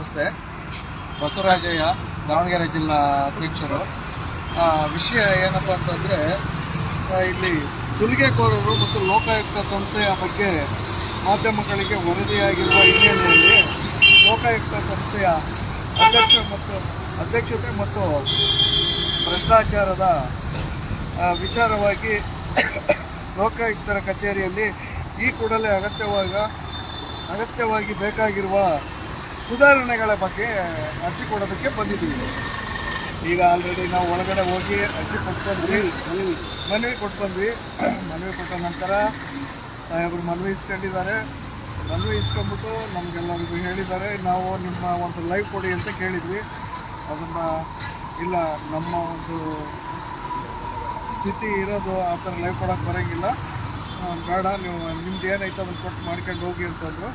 ನಮಸ್ತೆ. ಬಸವರಾಜಯ್ಯ ದಾವಣಗೆರೆ ಜಿಲ್ಲಾ ಅಧ್ಯಕ್ಷರು. ಆ, ವಿಷಯ ಏನಪ್ಪ ಅಂತಂದರೆ ಇಲ್ಲಿ ಸುಲಿಗೆಕೋರರು ಮತ್ತು ಲೋಕಾಯುಕ್ತ ಸಂಸ್ಥೆಯ ಬಗ್ಗೆ ಮಾಧ್ಯಮಗಳಿಗೆ ವರದಿಯಾಗಿರುವ ಹಿನ್ನೆಲೆಯಲ್ಲಿ ಲೋಕಾಯುಕ್ತ ಸಂಸ್ಥೆಯ ಅಧ್ಯಕ್ಷ ಮತ್ತು ಅಧ್ಯಕ್ಷತೆ ಮತ್ತು ಭ್ರಷ್ಟಾಚಾರದ ವಿಚಾರವಾಗಿ ಲೋಕಾಯುಕ್ತರ ಕಚೇರಿಯಲ್ಲಿ ಈ ಕೂಡಲೇ ಅಗತ್ಯವಾಗ ಅಗತ್ಯವಾಗಿ ಬೇಕಾಗಿರುವ ಸುಧಾರಣೆಗಳ ಬಗ್ಗೆ ಅರ್ಜಿ ಕೊಡೋದಕ್ಕೆ ಬಂದಿದ್ದೀವಿ. ಈಗ ಆಲ್ರೆಡಿ ನಾವು ಒಳಗಡೆ ಹೋಗಿ ಅರ್ಜಿ ಕೊಟ್ಟು ಬಂದ್ವಿ. ಮನವಿ ಕೊಟ್ಟು ಬಂದ್ವಿ. ಮನವಿ ಕೊಟ್ಟ ನಂತರ ಸಾಹೇಬರು ಮನವಿ ಇಸ್ಕೊಂಡಿದ್ದಾರೆ. ಮನವಿ ಇಸ್ಕೊಂಡ್ಬಿಟ್ಟು ನಮಗೆಲ್ಲರಿಗೂ ಹೇಳಿದ್ದಾರೆ. ನಾವು ನಿಮ್ಮ ಒಂದು ಲೈವ್ ಕೊಡಿ ಅಂತ ಕೇಳಿದ್ವಿ. ಅದನ್ನು ಇಲ್ಲ, ನಮ್ಮ ಒಂದು ಸ್ಥಿತಿ ಇರೋದು ಆ ಥರ ಲೈವ್ ಕೊಡೋಕ್ಕೆ ಬರೋಂಗಿಲ್ಲ. ಬೇಡ, ನೀವು ನಿಮ್ದು ಏನೈತೆ ಅದನ್ನು ಕೊಟ್ಟು ಮಾಡ್ಕೊಂಡು ಹೋಗಿ ಅಂತಂದರು.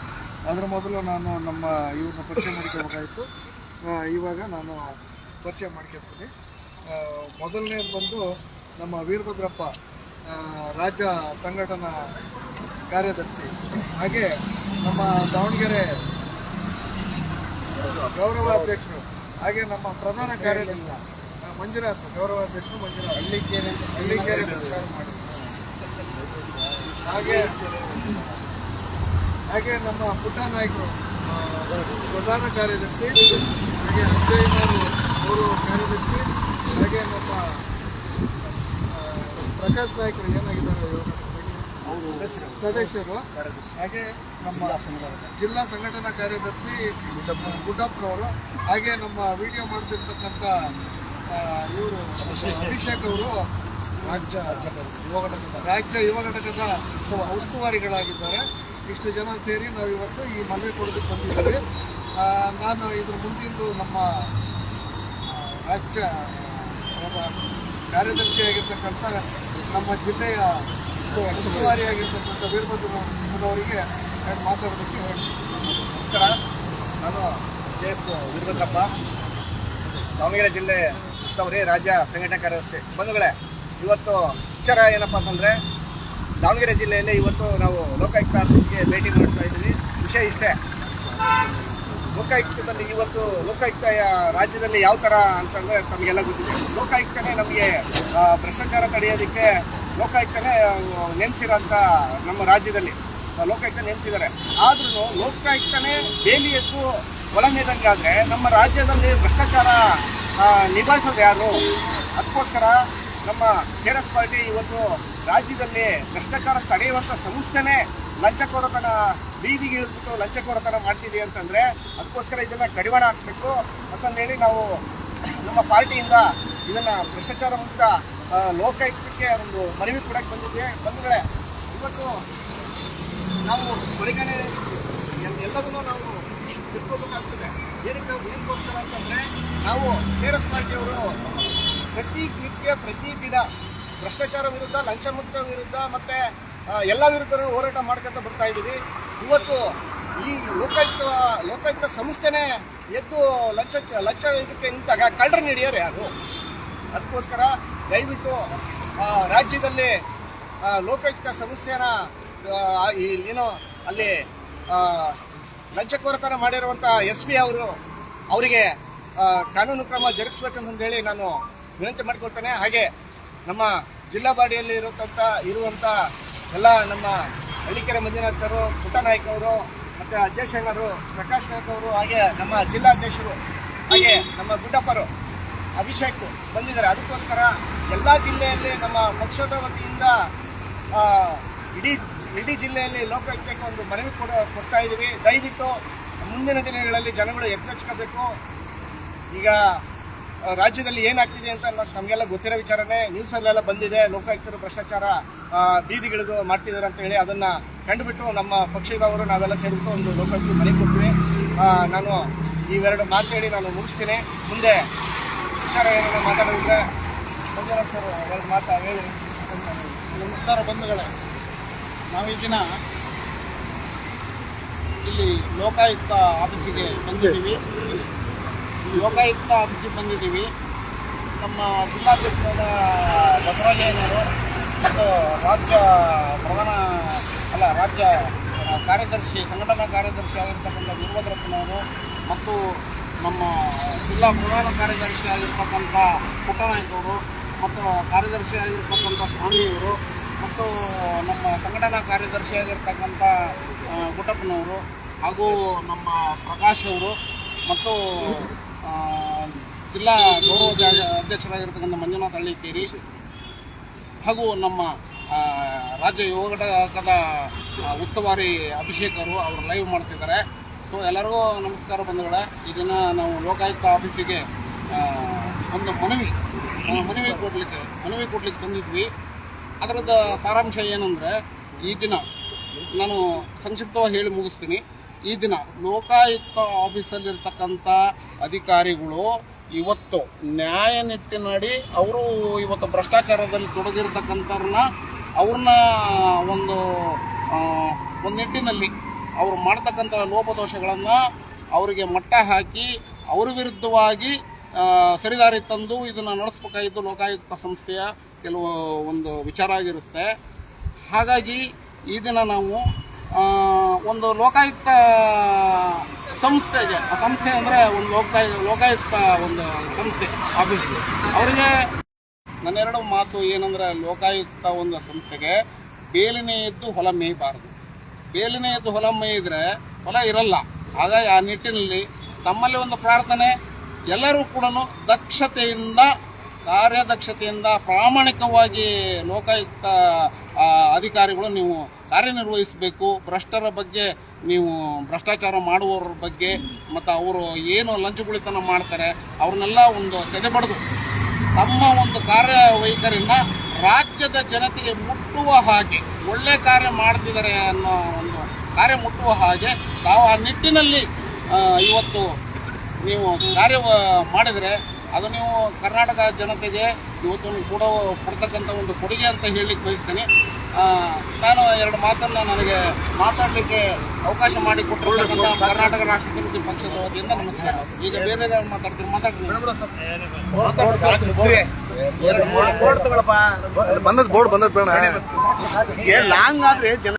ಅದ್ರ ಮೊದಲು ನಾನು ನಮ್ಮ ಇವ್ರನ್ನ ಪರಿಚಯ ಮಾಡ್ಕೋಬೇಕಾಯಿತು ಇವಾಗ ನಾನು ಪರಿಚಯ ಮಾಡ್ಕೊತೀನಿ ಮೊದಲನೇದು ಬಂದು ನಮ್ಮ ವೀರಭದ್ರಪ್ಪ ರಾಜ್ಯ ಸಂಘಟನಾ ಕಾರ್ಯದರ್ಶಿ. ಹಾಗೆ ನಮ್ಮ ದಾವಣಗೆರೆ ಗೌರವ ಅಧ್ಯಕ್ಷರು ಹಾಗೆ ನಮ್ಮ ಪ್ರಧಾನ ಕಾರ್ಯದರ್ಶಿ ಮಂಜುನಾಥ್ ಗೌರವ ಅಧ್ಯಕ್ಷರು ಮಂಜುನಾಥ್. ಹಳ್ಳಿಕೇರಿ ಹಳ್ಳಿಕೇರಿ ಪ್ರಚಾರ ಮಾಡಿದ್ದಾರೆ ಹಾಗೆ ಹಾಗೆ ನಮ್ಮ ಪುಟ್ಟ ನಾಯಕರು ಪ್ರಧಾನ ಕಾರ್ಯದರ್ಶಿ, ಹಾಗೆ ಅಂಜಯ್ಯನವರು ಅವರು ಕಾರ್ಯದರ್ಶಿ, ಹಾಗೆ ನಮ್ಮ ಪ್ರಕಾಶ್ ನಾಯಕರು ಏನಾಗಿದ್ದಾರೆ? ಸದಸ್ಯರು ಹಾಗೆ ನಮ್ಮ ಜಿಲ್ಲಾ ಸಂಘಟನಾ ಕಾರ್ಯದರ್ಶಿ ಗುಡ್ಡಪ್ಪನವರು ಹಾಗೆ ನಮ್ಮ ವಿಡಿಯೋ ಮಾಡ್ತಿರ್ತಕ್ಕಂಥ ಇವರು, ಅಭಿಷೇಕ್ ಅವರು ರಾಜ್ಯ ಯುವ ಘಟಕದ, ರಾಜ್ಯ ಯುವ ಘಟಕದ ಉಸ್ತುವಾರಿಗಳಾಗಿದ್ದಾರೆ ಇಷ್ಟು ಜನ ಸೇರಿ ನಾವು ಇವತ್ತು ಈ ಮನವಿ ಕೊಡೋದಕ್ಕೆ ಬಂದಿದ್ದೀವಿ. ನಾನು ಇದ್ರ ಮುಂದಿಂದು ನಮ್ಮ ರಾಜ್ಯ ಕಾರ್ಯದರ್ಶಿಯಾಗಿರ್ತಕ್ಕಂಥ ನಮ್ಮ ಜಿಲ್ಲೆಯ ಉಸ್ತುವಾರಿಯಾಗಿರ್ತಕ್ಕಂಥ ವೀರಭದ್ರವರಿಗೆ ಮಾತಾಡೋದಕ್ಕೆ ನಮಸ್ಕಾರ. ನಾನು ಕೆ ಎಸ್ ವೀರಭದ್ರಪ್ಪ. ದಾವಣಗೆರೆ ಜಿಲ್ಲೆ ಉಸ್ತುವಾರಿ ರಾಜ್ಯ ಸಂಘಟನಾ ಕಾರ್ಯದರ್ಶಿ. ಬಂಧುಗಳೇ, ಇವತ್ತು ವಿಚಾರ ಏನಪ್ಪ ಅಂತಂದರೆ ದಾವಣಗೆರೆ ಜಿಲ್ಲೆಯಲ್ಲಿ ಇವತ್ತು ನಾವು ಲೋಕಾಯುಕ್ತ ಆಫೀಸ್ಗೆ ಭೇಟಿ ಮಾಡ್ತಾ ಇದ್ದೀವಿ. ವಿಷಯ ಇಷ್ಟೇ. ಲೋಕಾಯುಕ್ತದಲ್ಲಿ ಇವತ್ತು ಲೋಕಾಯುಕ್ತ ರಾಜ್ಯದಲ್ಲಿ ಯಾವ ಥರ ಅಂತಂದರೆ ನಮಗೆಲ್ಲ ಗೊತ್ತಿದೆ. ಲೋಕಾಯುಕ್ತನೇ ನಮಗೆ ಭ್ರಷ್ಟಾಚಾರ ತಡೆಯೋದಕ್ಕೆ ಲೋಕಾಯುಕ್ತನೇ ನೆನೆಸಿರೋಂಥ ನಮ್ಮ ರಾಜ್ಯದಲ್ಲಿ. ಲೋಕಾಯುಕ್ತ ನೇಮಿಸಿದ್ದಾರೆ. ಆದ್ರೂ ಲೋಕಾಯುಕ್ತನೇ ಬೇಲಿ ಎದ್ದು ಒಳಮೇದಂಗಾದ್ರೆ ನಮ್ಮ ರಾಜ್ಯದಲ್ಲಿ ಭ್ರಷ್ಟಾಚಾರ ನಿಭಾಯಿಸೋದು ಯಾರು? ಅದಕ್ಕೋಸ್ಕರ ನಮ್ಮ ಕೆ ಎಸ್ ಪಾರ್ಟಿ ಇವತ್ತು ರಾಜ್ಯದಲ್ಲಿ ಭ್ರಷ್ಟಾಚಾರ ತಡೆಯುವಂಥ ಸಂಸ್ಥೆನೇ ಲಂಚಕೋರತನ ಬೀದಿಗೆ ಇಳಿದ್ಬಿಟ್ಟು ಲಂಚಕೋರತನ ಮಾಡ್ತಿದೆ ಅಂತಂದರೆ ಅದಕ್ಕೋಸ್ಕರ ಇದನ್ನು ಕಡಿವಾಣ ಹಾಕಬೇಕು. ಅಂತಂದೇಳಿ ನಾವು ನಮ್ಮ ಪಾರ್ಟಿಯಿಂದ ಇದನ್ನು ಭ್ರಷ್ಟಾಚಾರ ಮುಕ್ತ ಲೋಕಾಯುಕ್ತಕ್ಕೆ ಒಂದು ಮನವಿ ಕೊಡಕ್ಕೆ ಬಂದಿದ್ವಿ ಬಂಧುಗಳೇ ಇವತ್ತು ನಾವು ಪರಿಗಣನೆ ಎಲ್- ಎಲ್ಲದನ್ನೂ ನಾವು ತಿಳ್ಕೋಬೇಕಾಗ್ತದೆ. ಏನಕ್ಕೆ ಏನಕ್ಕೋಸ್ಕರ ಅಂತಂದರೆ ನಾವು ಕೆ ಎಸ್ ಪಾರ್ಟಿಯವರು ಪ್ರತಿ ನಿತ್ಯ ಪ್ರತಿ ದಿನ ಭ್ರಷ್ಟಾಚಾರ ವಿರುದ್ಧ ಲಂಚ ಮುಕ್ತ ವಿರುದ್ಧ ಮತ್ತು ಎಲ್ಲ ವಿರುದ್ಧ ಹೋರಾಟ ಮಾಡ್ಕೊಂತ ಬರ್ತಾ ಇದ್ದೀವಿ. ಇವತ್ತು ಈ ಲೋಕಾಯುಕ್ತ ಲೋಕಾಯುಕ್ತ ಸಂಸ್ಥೆನೇ ಎದ್ದು ಲಂಚ ಲಂಚ ಇದಕ್ಕೆ ನಿಂತಾಗ ಕಳ್ಳರು ನಡೆಯೋರು ಯಾರು? ಅದಕ್ಕೋಸ್ಕರ ದಯವಿಟ್ಟು ರಾಜ್ಯದಲ್ಲಿ ಲೋಕಾಯುಕ್ತ ಸಂಸ್ಥೆನ ಏನು, ಅಲ್ಲಿ ಲಂಚಕೋರತನ ಮಾಡಿರುವಂಥ ಎಸ್ ಪಿ ಅವರು, ಅವರಿಗೆ ಕಾನೂನು ಕ್ರಮ ಜರುಗಿಸ್ಬೇಕಂತಂದೇಳಿ ನಾನು ವಿನಂತಿ ಮಾಡಿಕೊಳ್ತೇನೆ. ಹಾಗೆ ನಮ್ಮ ಜಿಲ್ಲಾ ಬಾಡಿಯಲ್ಲಿ ಇರತಕ್ಕಂಥ ಇರುವಂಥ ಎಲ್ಲ ನಮ್ಮ ಹಳ್ಳಿಕೆರೆ ಮಂಜುನಾಥ್ ಸರು, ಪುಟ್ಟನಾಯ್ಕ ಅವರು, ಮತ್ತು ಅಜಯ್ ಪ್ರಕಾಶ್ ನಾಯ್ಕ ಅವರು, ಹಾಗೆ ನಮ್ಮ ಜಿಲ್ಲಾಧ್ಯಕ್ಷರು, ಹಾಗೆ ನಮ್ಮ ಗುಡ್ಡಪ್ಪರು ಅಭಿಷೇಕ್ ಬಂದಿದ್ದಾರೆ. ಅದಕ್ಕೋಸ್ಕರ ಎಲ್ಲ ಜಿಲ್ಲೆಯಲ್ಲಿ ನಮ್ಮ ಪಕ್ಷದ ವತಿಯಿಂದ ಇಡೀ ಇಡೀ ಜಿಲ್ಲೆಯಲ್ಲಿ ಲೋಕಾಯುಕ್ತಕ್ಕೆ ಒಂದು ಮನವಿ ಕೊಡ, ಕೊಡ್ತಾ ಇದ್ದೀವಿ ದಯವಿಟ್ಟು ಮುಂದಿನ ದಿನಗಳಲ್ಲಿ ಜನಗಳು ಎಚ್ಚರಿಸ್ಕೋಬೇಕು ಈಗ ರಾಜ್ಯದಲ್ಲಿ ಏನಾಗ್ತಿದೆ ಅಂತ ನಮಗೆಲ್ಲ ಗೊತ್ತಿರೋ ವಿಚಾರನೇ ನ್ಯೂಸಲ್ಲೆಲ್ಲ ಬಂದಿದೆ. ಲೋಕಾಯುಕ್ತರು ಭ್ರಷ್ಟಾಚಾರ ಬೀದಿಗಿಳಿದು ಮಾಡ್ತಿದ್ದಾರೆ ಅಂತ ಹೇಳಿ ಅದನ್ನು ಕಂಡುಬಿಟ್ಟು ನಮ್ಮ ಪಕ್ಷದವರು ನಾವೆಲ್ಲ ಸೇರಿಬಿಟ್ಟು ಒಂದು ಲೋಕಾಯುಕ್ತ ಮನೆ ಕೊಡ್ತೀವಿ. ನಾನು ಇವೆರಡು ಹೇಳಿ ನಾನು ಮುಗಿಸ್ತೀನಿ. ಮುಂದೆ ವಿಚಾರ ಏನಾದರೂ ಮಂಜುನಾಥ್ ಸರ್, ಎರಡು ಮಾತು ಹೇಳಿ. ನಮಸ್ಕಾರ ಬಂಧುಗಳೇ. ನಾವು ದಿನ ಇಲ್ಲಿ ಲೋಕಾಯುಕ್ತ ಆಫೀಸಿಗೆ ಬಂದಿದ್ದೀವಿ. ಲೋಕಾಯುಕ್ತ ಆಫೀಸಿಗೆ ಬಂದಿದ್ದೀವಿ. ನಮ್ಮ ಜಿಲ್ಲಾಧ್ಯಕ್ಷರಾದ ಬಸವರಾಜಯ್ಯನವರು ಮತ್ತು ರಾಜ್ಯ ಪ್ರಧಾನ, ಅಲ್ಲ, ರಾಜ್ಯ ಕಾರ್ಯದರ್ಶಿ, ಸಂಘಟನಾ ಕಾರ್ಯದರ್ಶಿ ಆಗಿರ್ತಕ್ಕಂಥ ವೀರಭದ್ರಪ್ಪನವರು ಮತ್ತು ನಮ್ಮ ಜಿಲ್ಲಾ ಪ್ರಧಾನ ಕಾರ್ಯದರ್ಶಿ ಆಗಿರ್ತಕ್ಕಂಥ ಪುಟ್ಟನಾಯ್ಕವರು ಮತ್ತು ಕಾರ್ಯದರ್ಶಿ ಆಗಿರ್ತಕ್ಕಂಥ ಸ್ವಾಮಿಯವರು ಮತ್ತು ನಮ್ಮ ಸಂಘಟನಾ ಕಾರ್ಯದರ್ಶಿ ಆಗಿರ್ತಕ್ಕಂಥ ಗುಟ್ಟಪ್ಪನವರು ಹಾಗೂ ನಮ್ಮ ಪ್ರಕಾಶ್ ಅವರು ಮತ್ತು ಜಿಲ್ಲಾ ಗೌರವ ಅಧ್ಯಕ್ಷರಾಗಿರ್ತಕ್ಕಂಥ ಅಧ್ಯಕ್ಷರಾಗಿರ್ತಕ್ಕಂಥ ಮಂಜುನಾಥ್ ಹಳ್ಳಿಕೇರಿ ಹಾಗೂ ನಮ್ಮ ರಾಜ್ಯ ಯುವ ಘಟಕದ ಉಸ್ತುವಾರಿ ಅಭಿಷೇಕ್ ಅವರು ಅವರು ಲೈವ್ ಮಾಡ್ತಿದ್ದಾರೆ. ಸೊ ಎಲ್ಲರಿಗೂ ನಮಸ್ಕಾರ ಬಂಧುಗಳೇ. ಈ ದಿನ ನಾವು ಲೋಕಾಯುಕ್ತ ಆಫೀಸಿಗೆ ಒಂದು ಮನವಿ ಮನವಿ ಕೊಡಲಿಕ್ಕೆ, ಮನವಿ ಕೊಡ್ಲಿಕ್ಕೆ ಬಂದಿದ್ವಿ. ಅದರದ್ದು ಸಾರಾಂಶ ಏನಂದರೆ, ಈ ದಿನ ನಾನು ಸಂಕ್ಷಿಪ್ತವಾಗಿ ಹೇಳಿ ಮುಗಿಸ್ತೀನಿ. ಈ ದಿನ ಲೋಕಾಯುಕ್ತ ಆಫೀಸಲ್ಲಿರ್ತಕ್ಕಂಥ ಅಧಿಕಾರಿಗಳು ಇವತ್ತು ನ್ಯಾಯ ನಿಟ್ಟಿನಡಿ ಅವರು ಇವತ್ತು ಭ್ರಷ್ಟಾಚಾರದಲ್ಲಿ ತೊಡಗಿರ್ತಕ್ಕಂಥವ್ರನ್ನ ಅವ್ರನ್ನ ಒಂದು ಒಂದು ನಿಟ್ಟಿನಲ್ಲಿ ಅವರು ಮಾಡ್ತಕ್ಕಂಥ ಲೋಪದೋಷಗಳನ್ನು ಅವರಿಗೆ ಮಟ್ಟ ಹಾಕಿ ಅವ್ರ ವಿರುದ್ಧವಾಗಿ ಸರಿದಾರಿ ತಂದು ಇದನ್ನು ನಡೆಸಬೇಕಾಗಿದ್ದು ಲೋಕಾಯುಕ್ತ ಸಂಸ್ಥೆಯ ಕೆಲವು ಒಂದು ವಿಚಾರ ಆಗಿರುತ್ತೆ. ಹಾಗಾಗಿ ಈ ದಿನ ನಾವು ಒಂದು ಲೋಕಾಯುಕ್ತ ಸಂಸ್ಥೆಗೆ ಆ ಸಂಸ್ಥೆ ಅಂದರೆ ಒಂದು ಲೋಕಾಯು, ಲೋಕಾಯುಕ್ತ ಒಂದು ಸಂಸ್ಥೆ ಆಫೀಸ್ ಅವರಿಗೆ ನನ್ನೆರಡು ಮಾತು ಏನಂದ್ರೆ ಲೋಕಾಯುಕ್ತ ಒಂದು ಸಂಸ್ಥೆಗೆ ಬೇಲಿನೇ ಎದ್ದು ಹೊಲ ಮೇಯಬಾರದು. ಬೇಲಿನೇ ಎದ್ದು ಹೊಲ ಮೇಯಿದ್ರೆ ಹೊಲ ಇರಲ್ಲ. ಹಾಗಾಗಿ ಆ ನಿಟ್ಟಿನಲ್ಲಿ ತಮ್ಮಲ್ಲಿ ಒಂದು ಪ್ರಾರ್ಥನೆ, ಎಲ್ಲರೂ ಕೂಡ ದಕ್ಷತೆಯಿಂದ ಕಾರ್ಯದಕ್ಷತೆಯಿಂದ ಪ್ರಾಮಾಣಿಕವಾಗಿ ಲೋಕಾಯುಕ್ತ ಅಧಿಕಾರಿಗಳು ನೀವು ಕಾರ್ಯನಿರ್ವಹಿಸಬೇಕು. ಭ್ರಷ್ಟರ ಬಗ್ಗೆ ನೀವು ಭ್ರಷ್ಟಾಚಾರ ಮಾಡುವವರ ಬಗ್ಗೆ, ಮತ್ತು ಅವರು ಏನು ಲಂಚಗುಳಿತನ ಮಾಡ್ತಾರೆ, ಅವ್ರನ್ನೆಲ್ಲ ಒಂದು ಸೆದೆಬಡ್ದು ತಮ್ಮ ಒಂದು ಕಾರ್ಯವೈಖರಿನ ರಾಜ್ಯದ ಜನತೆಗೆ ಮುಟ್ಟುವ ಹಾಗೆ, ಒಳ್ಳೆ ಕಾರ್ಯ ಮಾಡ್ತಿದ್ದಾರೆ ಅನ್ನೋ ಒಂದು ಕಾರ್ಯ ಮುಟ್ಟುವ ಹಾಗೆ ತಾವು ಆ ನಿಟ್ಟಿನಲ್ಲಿ ಇವತ್ತು ನೀವು ಕಾರ್ಯ ಮಾಡಿದರೆ ಅದು ನೀವು ಕರ್ನಾಟಕ ಜನತೆಗೆ ಇವತ್ತು ಕೂಡ ಕೊಡೋ ಕೊಡ್ತಕ್ಕಂಥ ಒಂದು ಕೊಡುಗೆ ಅಂತ ಹೇಳಲಿಕ್ಕೆ ಬಯಸ್ತೀನಿ. ನಾನು ಎರಡು ಮಾತನ್ನು ನನಗೆ ಮಾತಾಡಲಿಕ್ಕೆ ಅವಕಾಶ ಮಾಡಿಕೊಟ್ಟಿರ್ತಕ್ಕಂಥ ಕರ್ನಾಟಕ ರಾಷ್ಟ್ರ ಸಮಿತಿ ಪಕ್ಷದ ವತಿಯಿಂದ ನಮಸ್ಕಾರ. ಈಗ ಬೇರೆ ಮಾತಾಡ್ತೀನಿ ಮಾತಾಡ್ತೀನಿ ಬೋರ್ಡ್ ತಗೊಳಪ್ಪ ಬಂದದ್ ಬೋರ್ಡ್ ಬಂದದ್ ಬೇಡ. ಲಾಂಗ್ ಆದ್ರೆ ಜನ